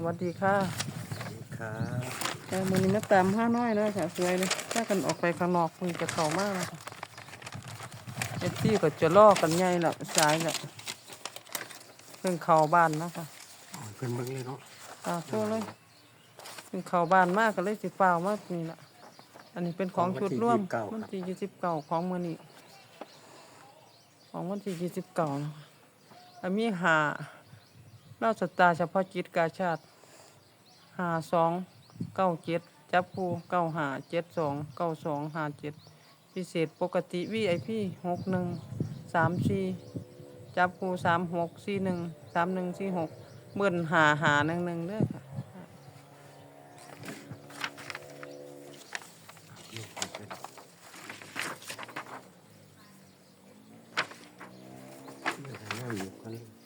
สวัสดีค่ะครับแต่มือนี้มาตามห้าน้อยเนาะค่ะสวยเลยถ้ากันออกไปข้างนอกมันจะเข่ามากนะคะเอฟซี่ก็จะล่อกันใหญ่ละสายละเพิ่งเข้าบ้านเนาะคะเอาเพิ่นเบิ่งเลยเนาะอ่าช่วงเลยเพิ่งเข้าบ้านมากก็เลยสิฟ้าวมากนี่ละอันนี้เป็นของชุดร่วมวันที่ยี่สิบเก้าของมือนี้ของวันที่ยี่สิบเก้านะคะอันมีหา เล่าสตาเฉพาะจิตกาชาติหาสองเก้าเจ็ดจับคู่เก้าหาเจ็ดสองเก้าสองหาเจ็ดพิเศษปกติวีไอพีหกหนึ่งสามสี่จับคู่สามหกสี่หนึ่งสามหนึ่งสี่หกเมื่นหาหาหนึ่งหนึ่งเด้อค่ะเบิ่งหาแนวอยู่กัน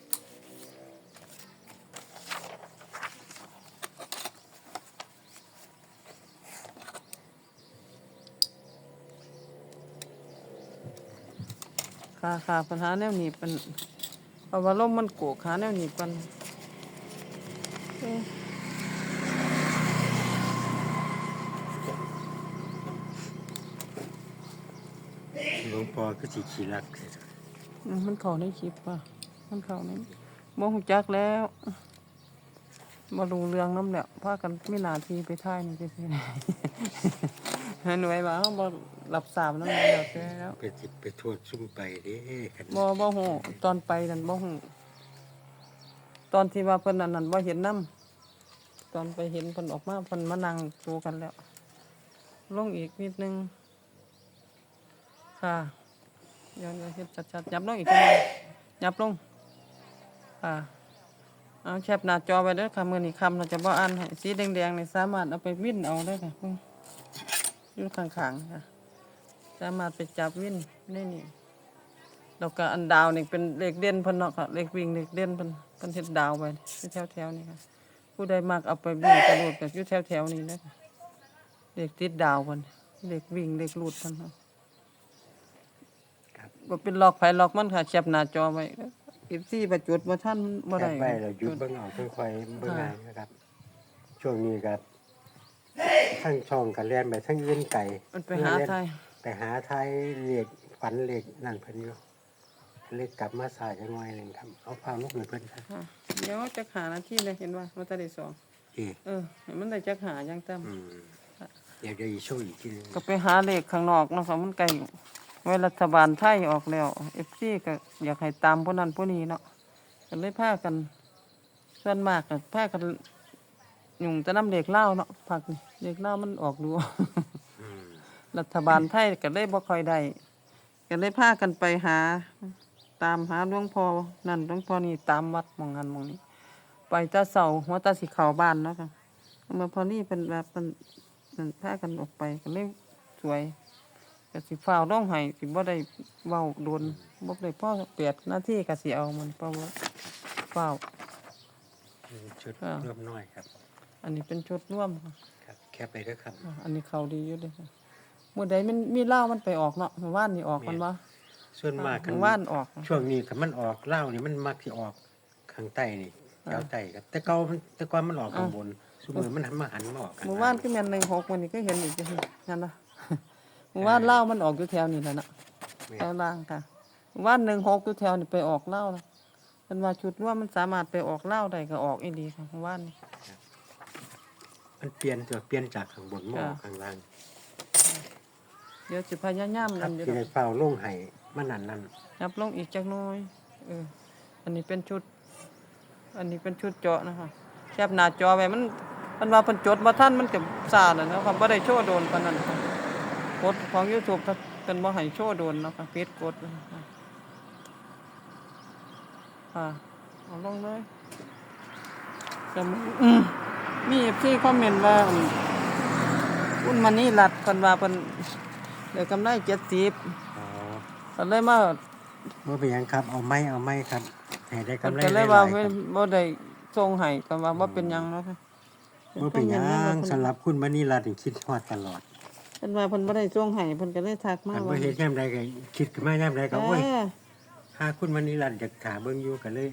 ค่ะค่ะปัญหาแนวนี้เป็นเพราะว่าลมมันโกกหาแนวนี้เป็นเอ้ยหลวงพ่อก็สิขี้รักเสียมันเข้าในคลิปป่ะ มันเข้าในบ่หูจักแล้วมารู้เรื่องน้ำแล้วพากันไม่นาทีไปท่ายนี่จะสิ หน่วยว่าเขาบ่รับสามน้ำแล้วแต่แล้วไปสิไปโทษซุ่มไปเด้คันบ่บ่ฮู้ตอนไปนั่นบ่ฮู้ตอนที่ว่าเพิ่นอันนั้นบ่เห็นนํตอนไปเห็นเพิ่นออกมาเพิ่นมานั่งดูกันแล้ว ลงอีกนิดนึงค่ะเดี๋ยวเดี๋ยวเฮ็ดชัดๆยับลงอีกทีหนึงยับลงค่ะเอาแคปหน้าจอไว้เด้อค่ะมื้อนี้คำเราจะบ่อ่านให้สีแดงๆนี่สามารถเอาไปวิ่นเอาได้ค่ะ อืมอยู่ข้างๆค่ะสามารถไปจับวิ่นได้นี่แล้วก็อันดาวนี่เป็นเลขเด่นเพิ่นเนาะค่ะเลขวิ่งเลขเด่นเพิ่นเพิ่นเฮ็ดดาวไปอยู่แถวๆนี่ค่ะ ผู้ใดมักเอาไปวิ่งกระโดดก็อยู่แถวๆนี้นะคะเลขติดดาวเพิ่นเลขวิ่งเลขลูดเพิ่นค่ะครับบ่เป็นล็อกไผล็อกมันค่ะแคปหน้าจอไว้อีซี่ประจดบ่ทันบ่แคได้บไว้แล้วหยุดเบิ่งเอาค่อยๆเบิ่งงานนะครับ ช่วงนี้ก็ ทั้งช่องก็แล่นไปทั้งอื่นไก่มันไปหาไทยไปหาไทยเลขฝันเลขนั่นเพิ่นอยู่เลขกลับมาสายจังหน่อยหนึงครับเอาพาลูกให้เพิ่นครับค่ะเดี๋ยวจักหานาทีเลยเห็นว่ามันจะได้สองเอ๊ะเออให้มันได้จักหาอย่างต่ำอืมเดี๋ยวเดี๋ยวอีกช่วงอีกทีหนึงก็ไปหาเลขข้างนอกเนาะค่ะมันไกลไว้รัฐบาลไทยออกแล้วเอฟซีก็อยากให้ตามพวกนั้นพวกนี้เนาะก็เลยพากันส่วนมากก็พากัน ยุ่งจะนำเลขเล่าวเนาะผักนี่เลขเล่าวมันออกดูอืมรัฐบาลไทยก็เลยบ่ค่อยได้ก็เลยพากันไปหา ตามหาหลวงพ่อนั่นหลวงพ่อนี่ตามวัดหมองนั้นหมองนี้ ไปแตาเสาหัวตาสิเข้าบ้านเนาะค่ะเมื่อพอนี่เป็นแบบเป็นนั่นพากันออกไปก็เลยสวยก็สิฟ้าวร้องไห้สิบ่ได้เว้าโดนบ่ได้พ่อเปียดหน้าที่ก็สิเอามันเพราะว่าฟ้าวชุดอ่ารวบน้อยครับ อันนี้เป็นชุดร่วมค่ะ ครับ แค่ไปเด้อครับอ่าอันนี้เขาดีอยู่เด้อค่ะมื้อใดมันมีเหล้ามันไปออกเนาะเมื่อวานนี่ออกมันบ่ส่วนมากเมื่อวานออก ช่วงนี้คันมันออกเหล้านี่มันมักสิออกข้างใต้นี่แถวใต้ครับ แต่เก่ามันแต่ก่อนมันออกข้างบนสมมือมันหันมาหันมาออกข้างเมื่อล่วานก็แม่น16วันนี้ก็เห็นอีกจังซี่นั่นน่ะเมื่อวานเหล้ามันออกอยู่แถวนี้แหละเนาะแม่แถวล่างค่ะว่านหนึ่งหกอยู่แถวนี่ไปออกเหล้าแล้วมันว่าชุดร่วมมันสามารถไปออกเหล้าได้ก็ออกอีดีค่ะว่านนี่ มันเปลี่ยนตัวเปลี่ยนจากข้างบนมาออกจ้ะข้างล่างเดี๋ยวสิพยายามคกัรันบอยู่ที่ดได้อกเฝ้าลงไห้มันนั่นนั่นยับลงอีกจักหน้อยเอออันนี้เป็นชุด อันนี้เป็นชุดเจาะนะคะแคบหน้าจอไว้มันมันว่าเพิ่นจดบ่ทันมันก็ซ่าน่ะเนาะค่ะบ่ได้โชว์โดนปานนั้นค่ะกดของ YouTube ถ้าเพิ่นบ่ให้โชว์โดนเนาะค่ะปิดกดนะคะค่ะเอาลงเลยก็มีอื มมีที่คอมเมนต์ว่าอืมอุ้นมันนี่รัดเพิ่นว่าเพิ่นได้กำไร70อ๋อก็เลยมาบ่เป็นหยังครับเอาไม้เอาไม้ครับให้ได้เพิ่นกำไรก็หเลลายยว่าๆคเพิ่นรับบ่ได้ส่งให้ก็ว่าบ่เป็นหยังเนาะค่ะบ่เป็นหยังสำหรับคุณมณีรัตน์นี่คิดฮอดตลอดเพิ่นว่าเพิ่นบ่ได้ส่งให้เพิ่นก็เลยทักมาอันบ่ว่าเฮ็ดยามใดก็คิดขึ้นมายามใดก็เอโอ้ยอถ้าคุณมณีรัตน์อยากถาเบิ่งอยู่ก็เลย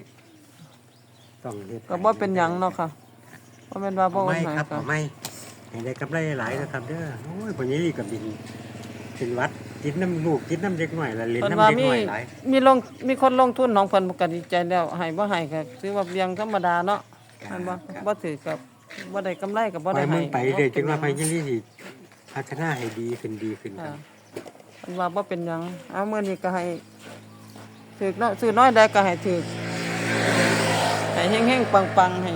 ต้องเฮ็ดก็บ่เป็นหยังเนาะค่ะ บ่แม่นว่าบ่เอาโอไม่นให้ครับก็เอาไม่ให้ได้กำไรหลายนะครับเด้อโอ้ยวันนี้กับบินเป็นวัดกินน้ำลูกกินน้ำเด็กหน่อยละเล่นเพิ่นน้ำว่าเด็กมีหน่อยหลายมีลงมีคนลงทุนของเพิ่นก็ดีใจแล้วให้บ่ให้ก็ถือว่าเลี้ยงธรรมดาเนาะมันบ่บ่ถือกับบ่ได้กำไรก็บ่ปล่ได้อยให้มึงไปเรื่อยจนว่าไปบ่เป็นหยัยังงนี่สิพัฒนาให้ดีขึ้นดีขึ้นคค่ะรับเพิ่นว่าบ่เป็นหยังเอามื้อนี้ก็ให้ถือเนาะซื้อน้อยได้ก็ให้ถือให้เฮงๆปังๆให้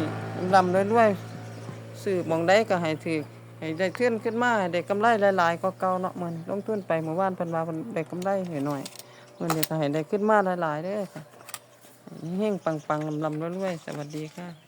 ร่ำรวยๆซื้อมองได้ก็ให้ถือให้ได้ขึ้นขึ้นมาได้กำไรหลายๆก็เก่าเนาะมื้อนี้ลงทุนไปหมู่บ้านเพิ่นว่าเพิ่นได้กำไรหน่อยๆมื้อนี้ก็ให้ได้ขึ้นมาหลายๆเด้อค่ะให้เฮงปังๆลำๆรวยๆสวัสดีค่ะ